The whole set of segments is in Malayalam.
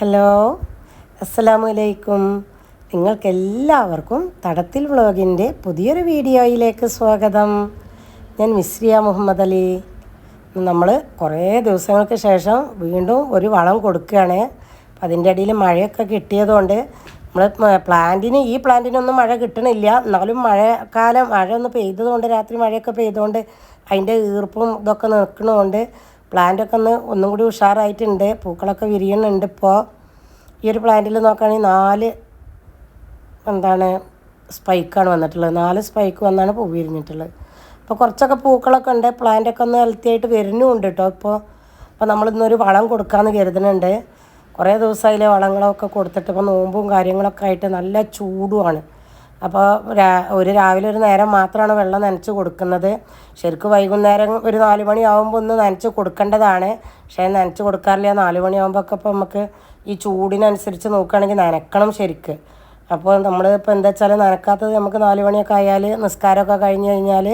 ഹലോ അസ്സലാമു അലൈക്കും നിങ്ങൾക്കെല്ലാവർക്കും തടത്തിൽ വ്ളോഗിന്റെ പുതിയൊരു വീഡിയോയിലേക്ക് സ്വാഗതം. ഞാൻ മിസ്രിയ മുഹമ്മദ് അലി. നമ്മൾ കുറേ ദിവസങ്ങൾക്ക് ശേഷം വീണ്ടും ഒരു വളം കൊടുക്കുകയാണ്. അപ്പം അതിന്റെ ഇടയിൽ മഴയൊക്കെ കിട്ടിയതുകൊണ്ട് നമ്മൾ പ്ലാന്റിന് ഈ പ്ലാന്റിനൊന്നും മഴ കിട്ടണില്ല. എന്നാലും മഴക്കാലം മഴ ഒന്ന് പെയ്തതുകൊണ്ട് രാത്രി മഴയൊക്കെ പെയ്തുകൊണ്ട് അതിന്റെ ഈർപ്പും ഇതൊക്കെ നിൽക്കണതുകൊണ്ട് പ്ലാന്റൊക്കെ ഒന്ന് ഒന്നും കൂടി ഉഷാറായിട്ടുണ്ട്. പൂക്കളൊക്കെ വിരിയുന്നുണ്ട് ഇപ്പോൾ ഈ ഒരു പ്ലാന്റിൽ നോക്കുകയാണെങ്കിൽ നാല് എന്താണ് സ്പൈക്കാണ് വന്നിട്ടുള്ളത്. നാല് സ്പൈക്ക് വന്നാണ് പൂ വിരിഞ്ഞിട്ടുള്ളത്. അപ്പോൾ കുറച്ചൊക്കെ പൂക്കളൊക്കെ ഉണ്ട്. പ്ലാന്റൊക്കെ ഒന്ന് ഹെൽത്തി ആയിട്ട് വരുന്നുമുണ്ട് കേട്ടോ ഇപ്പോൾ അപ്പോൾ നമ്മളിന്നൊരു വളം കൊടുക്കാമെന്ന് കരുതുന്നുണ്ട്. കുറേ ദിവസമായില്ലേ വളങ്ങളൊക്കെ കൊടുത്തിട്ട് ഇപ്പോൾ നോമ്പും കാര്യങ്ങളൊക്കെ ആയിട്ട് നല്ല ചൂടുമാണ് അപ്പോൾ ഒരു രാവിലെ ഒരു നേരം മാത്രമാണ് വെള്ളം നനച്ച് കൊടുക്കുന്നത്. ശരിക്കും വൈകുന്നേരം ഒരു നാല് മണിയാവുമ്പോൾ ഒന്ന് നനച്ച് കൊടുക്കേണ്ടതാണ്. പക്ഷേ നനച്ച് കൊടുക്കാറില്ല. നാല് മണിയാവുമ്പോൾ ഒക്കെ ഇപ്പോൾ നമുക്ക് ഈ ചൂടിനനുസരിച്ച് നോക്കുകയാണെങ്കിൽ നനക്കണം ശരിക്ക്. അപ്പോൾ നമ്മൾ ഇപ്പോൾ എന്താ വെച്ചാൽ നനക്കാത്തത് നമുക്ക് നാല് മണിയൊക്കെ ആയാൽ നിസ്കാരമൊക്കെ കഴിഞ്ഞ് കഴിഞ്ഞാൽ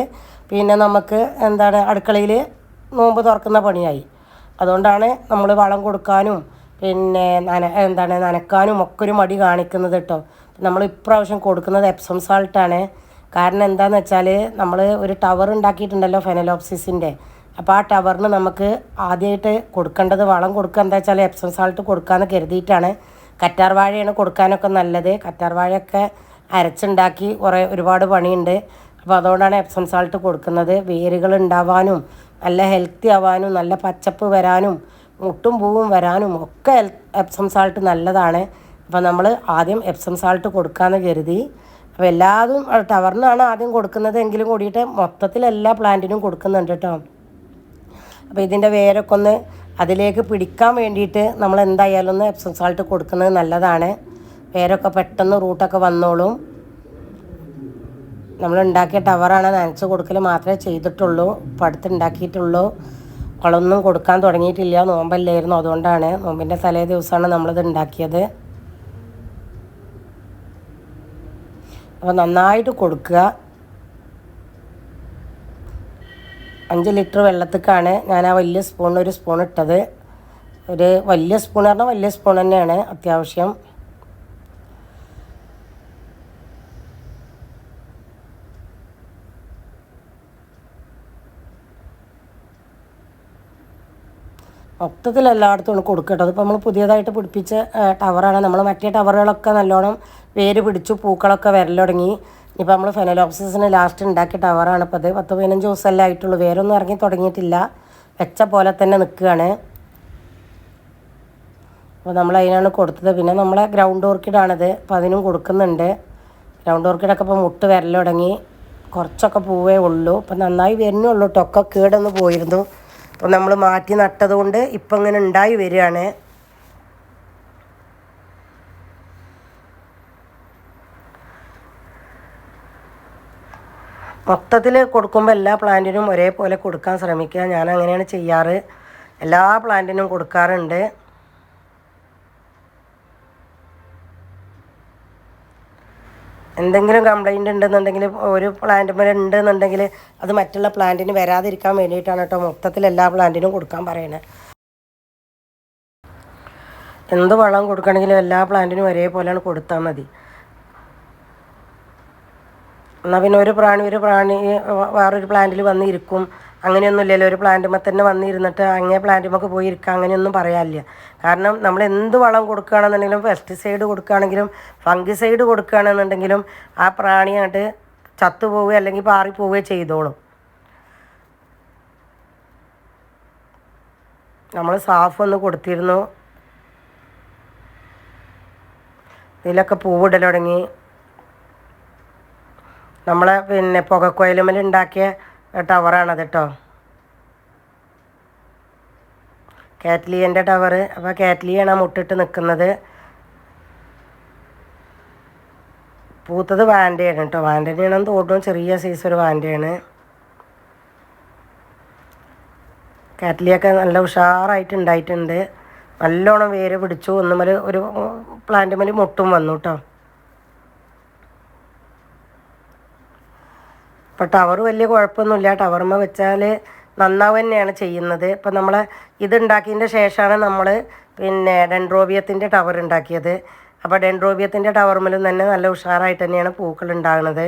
പിന്നെ നമുക്ക് എന്താണ് അടുക്കളയിൽ നോമ്പ് തുറക്കുന്ന പണിയായി. അതുകൊണ്ടാണ് നമ്മൾ വളം കൊടുക്കാനും പിന്നെ നന എന്താണ് നനക്കാനും ഒക്കെ ഒരു മടി കാണിക്കുന്നത് കേട്ടോ. നമ്മൾ ഇപ്രാവശ്യം കൊടുക്കുന്നത് എപ്സം സാൾട്ടാണ് കാരണം എന്താണെന്ന് വെച്ചാൽ നമ്മൾ ഒരു ടവർ ഉണ്ടാക്കിയിട്ടുണ്ടല്ലോ ഫെനലോപ്സിസിന്റെ അപ്പോൾ ആ ടവറിന് നമുക്ക് ആദ്യമായിട്ട് കൊടുക്കേണ്ടത് വളം കൊടുക്കുക. എന്താ വെച്ചാൽ എപ്സം സാൾട്ട് കൊടുക്കാമെന്ന് കരുതിയിട്ടാണ്. കറ്റാർ വാഴയാണ് കൊടുക്കാനൊക്കെ നല്ലത്. കറ്റാർ വാഴയൊക്കെ അരച്ചുണ്ടാക്കി കുറേ ഒരുപാട് പണിയുണ്ട്. അപ്പോൾ അതുകൊണ്ടാണ് എപ്സം സാൾട്ട് കൊടുക്കുന്നത്. വേരുകൾ ഉണ്ടാവാനും നല്ല ഹെൽത്തി ആവാനും നല്ല പച്ചപ്പ് വരാനും മുട്ടും പൂവും വരാനും ഒക്കെ എപ്സം സാൾട്ട് നല്ലതാണ്. അപ്പോൾ നമ്മൾ ആദ്യം എപ്സം സാൾട്ട് കൊടുക്കാമെന്ന് കരുതി. അപ്പോൾ എല്ലാതും ടവറിനാണ് ആദ്യം കൊടുക്കുന്നത് എങ്കിലും കൂടിയിട്ട് മൊത്തത്തിൽ എല്ലാ പ്ലാന്റിനും കൊടുക്കുന്നുണ്ട് കേട്ടോ അപ്പോൾ ഇതിന്റെ വേരൊക്കെ ഒന്ന് അതിലേക്ക് പിടിക്കാൻ വേണ്ടിയിട്ട് നമ്മൾ എന്തായാലും ഒന്ന് എപ്സം സാൾട്ട് കൊടുക്കുന്നത് നല്ലതാണ്. വേരൊക്കെ പെട്ടെന്ന് റൂട്ടൊക്കെ വന്നോളും. നമ്മൾ ഉണ്ടാക്കിയ ടവറാണ് നനച്ച് കൊടുക്കൽ മാത്രമേ ചെയ്തിട്ടുള്ളൂ. ഇപ്പം അടുത്ത് ഉണ്ടാക്കിയിട്ടുള്ളൂ. വളമൊന്നും കൊടുക്കാൻ തുടങ്ങിയിട്ടില്ല. നോമ്പല്ലായിരുന്നു അതുകൊണ്ടാണ്. നോമ്പിന്റെ തലേ ദിവസമാണ് നമ്മളിത് ഉണ്ടാക്കിയത്. അപ്പോൾ നന്നായിട്ട് കൊടുക്കുക. അഞ്ച് ലിറ്റർ വെള്ളത്തിക്കാണ് ഞാൻ ആ വലിയ സ്പൂണിൽ ഒരു സ്പൂൺ ഇട്ടത്. ഒരു വലിയ സ്പൂൺ പറഞ്ഞാൽ വലിയ സ്പൂൺ തന്നെയാണ് അത്യാവശ്യം. മൊത്തത്തിൽ എല്ലായിടത്തും കൊടുക്കട്ടോ അതിപ്പോൾ നമ്മൾ പുതിയതായിട്ട് പിടിപ്പിച്ച ടവറാണ്. നമ്മൾ മറ്റേ ടവറുകളൊക്കെ നല്ലോണം വേര് പിടിച്ചു പൂക്കളൊക്കെ വരൽ തുടങ്ങി. ഇപ്പോൾ നമ്മൾ ഫെനലോപ്സിസിന് ലാസ്റ്റ് ഉണ്ടാക്കിയ ടവറാണ് ഇപ്പോൾ അത് പത്ത് പതിനഞ്ച് ദിവസമല്ലേ ആയിട്ടുള്ളൂ. വേരൊന്നും ഇറങ്ങി തുടങ്ങിയിട്ടില്ല. വെച്ച പോലെ തന്നെ നിൽക്കുകയാണ് അപ്പോൾ നമ്മൾ അതിനാണ് കൊടുത്തത്. പിന്നെ നമ്മളെ ഗ്രൗണ്ട് ഓർക്കിഡാണിത് അപ്പോൾ അതിനും കൊടുക്കുന്നുണ്ട്. ഗ്രൗണ്ട് ഓർക്കിഡൊക്കെ ഇപ്പോൾ മുട്ട് വരൽ തുടങ്ങി. കുറച്ചൊക്കെ പൂവേ ഉള്ളൂ. അപ്പം നന്നായി വരുന്നുള്ളൂ കേട്ടോ ഒക്കെ കേടൊന്ന് പോയിരുന്നു. അപ്പം നമ്മൾ മാറ്റി നട്ടതുകൊണ്ട് ഇപ്പം ഇങ്ങനെ ഉണ്ടായി വരികയാണ്. മൊത്തത്തിൽ കൊടുക്കുമ്പോൾ എല്ലാ പ്ലാന്റിനും ഒരേപോലെ കൊടുക്കാൻ ശ്രമിക്കുക. ഞാൻ അങ്ങനെയാണ് ചെയ്യാറ്. എല്ലാ പ്ലാന്റിനും കൊടുക്കാറുണ്ട്. എന്തെങ്കിലും കംപ്ലൈന്റ് ഉണ്ടെന്നുണ്ടെങ്കിൽ ഒരു പ്ലാന്റ് മേലെ ഉണ്ടെന്നുണ്ടെങ്കിൽ അത് മറ്റുള്ള പ്ലാന്റിന് വരാതിരിക്കാൻ വേണ്ടിയിട്ടാണ് കേട്ടോ മൊത്തത്തിൽ എല്ലാ പ്ലാന്റിനും കൊടുക്കാൻ പറയണത് എന്ത് വളം കൊടുക്കണമെങ്കിലും എല്ലാ പ്ലാന്റിനും ഒരേപോലെയാണ് കൊടുത്താൽ മതി. എന്നാൽ പിന്നെ ഒരു പ്രാണി ഒരു പ്രാണി വേറൊരു പ്ലാന്റിൽ വന്നിരിക്കും. അങ്ങനെയൊന്നുമില്ലല്ലോ. ഒരു പ്ലാന്റുമ്മ തന്നെ വന്നിരുന്നിട്ട് അങ്ങേ പ്ലാന്റുമൊക്കെ പോയി ഇരിക്കുക അങ്ങനെയൊന്നും പറയാനില്ല. കാരണം നമ്മൾ എന്ത് വളം കൊടുക്കുകയാണെന്നുണ്ടെങ്കിലും പെസ്റ്റിസൈഡ് കൊടുക്കുകയാണെങ്കിലും ഫംഗിസൈഡ് കൊടുക്കുകയാണെന്നുണ്ടെങ്കിലും ആ പ്രാണി അങ്ങോട്ട് ചത്തുപോവുകയോ അല്ലെങ്കിൽ പാറിപ്പോവുകയോ ചെയ്തോളും. നമ്മൾ സാഫ് ഒന്ന് കൊടുത്തിരുന്നു. ഇതിലൊക്കെ പൂവിടൽ തുടങ്ങി. നമ്മളെ പിന്നെ പുകക്കോയിലുമ്മൽ ഉണ്ടാക്കിയ ടവറാണത് കേട്ടോ കാറ്റ്ലിയന്റെ ടവർ. അപ്പോൾ കാറ്റ്ലിയാണ് ആ മുട്ടിട്ട് നിൽക്കുന്നത് പൂത്തത് വാൻഡയാണ് കേട്ടോ വാൻഡനെയാണെന്ന് തോട്ടും ചെറിയ സൈസ് ഒരു വാൻഡയാണ് കാറ്റ്ലിയൊക്കെ നല്ല ഉഷാറായിട്ട് ഉണ്ടായിട്ടുണ്ട് നല്ലോണം വേര് പിടിച്ചു. ഒന്നുമൽ ഒരു പ്ലാന്റ് പ്ലാന്റുമൽ മുട്ടും വന്നു കേട്ടോ ഇപ്പോൾ ടവർ വലിയ കുഴപ്പമൊന്നുമില്ല. ടവർമ വെച്ചാൽ നന്നാവുക തന്നെയാണ് ചെയ്യുന്നത്. ഇപ്പം നമ്മൾ ഇതുണ്ടാക്കിയതിന്റെ ശേഷമാണ് നമ്മൾ പിന്നെ ഡെൻഡ്രോബിയത്തിന്റെ ടവർ ഉണ്ടാക്കിയത്. അപ്പോൾ ഡെൻഡ്രോബിയത്തിന്റെ ടവർമിലും തന്നെ നല്ല ഉഷാറായിട്ട് തന്നെയാണ് പൂക്കൾ ഉണ്ടാകുന്നത്.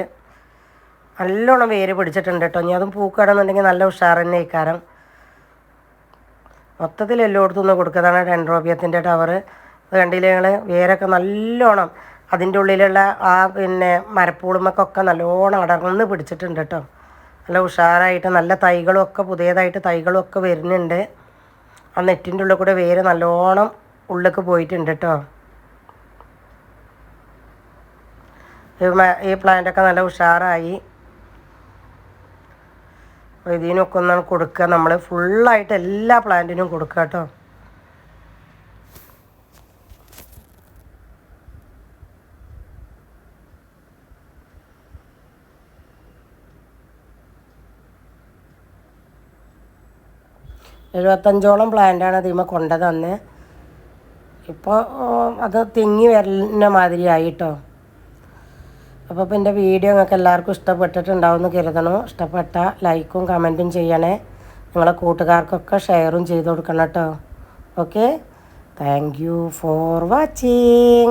നല്ലോണം വേര് പിടിച്ചിട്ടുണ്ട് കേട്ടോ. ഇനി അതും പൂക്കടന്നുണ്ടെങ്കിൽ നല്ല ഉഷാർ തന്നെ ഇക്കാരം മൊത്തത്തിൽ എല്ലായിടത്തും ഒന്ന് കൊടുക്കുന്നതാണ് ഡെൻഡ്രോബിയത്തിന്റെ ടവർ അത് കണ്ടില്ലേ ഞങ്ങൾ വേരൊക്കെ നല്ലോണം അതിന്റെ ഉള്ളിലുള്ള ആ പിന്നെ മരപ്പൂളുമൊക്കെ നല്ലോണം അടർന്ന് പിടിച്ചിട്ടുണ്ട് കേട്ടോ. നല്ല ഉഷാറായിട്ട് നല്ല തൈകളൊക്കെ പുതിയതായിട്ട് തൈകളൊക്കെ വരുന്നുണ്ട്. ആ നെറ്റിന്റെ ഉള്ളിൽ കൂടെ വേര് നല്ലോണം ഉള്ളിലേക്ക് പോയിട്ടുണ്ട് കേട്ടോ. ഈ പ്ലാന്റൊക്കെ നല്ല ഉഷാറായി. ഇതിനൊക്കെ ഒന്നാണ് കൊടുക്കുക. നമ്മൾ ഫുള്ളായിട്ട് എല്ലാ പ്ലാന്റിനും കൊടുക്കുക കേട്ടോ. എഴുപത്തഞ്ചോളം പ്ലാന്റാണ് അതിമ കൊണ്ടത് അന്ന് ഇപ്പോൾ അത് തിങ്ങി വരുന്ന മാതിരിയായി കേട്ടോ അപ്പോൾ ഇപ്പോൾ എന്റെ വീഡിയോ നിങ്ങൾക്ക് എല്ലാവർക്കും ഇഷ്ടപ്പെട്ടിട്ടുണ്ടാവും എന്ന് കരുതണം. ഇഷ്ടപ്പെട്ട ലൈക്കും കമന്റും ചെയ്യണേ. നിങ്ങളെ കൂട്ടുകാർക്കൊക്കെ ഷെയറും ചെയ്ത് കൊടുക്കണം കേട്ടോ. Okay? Thank you for watching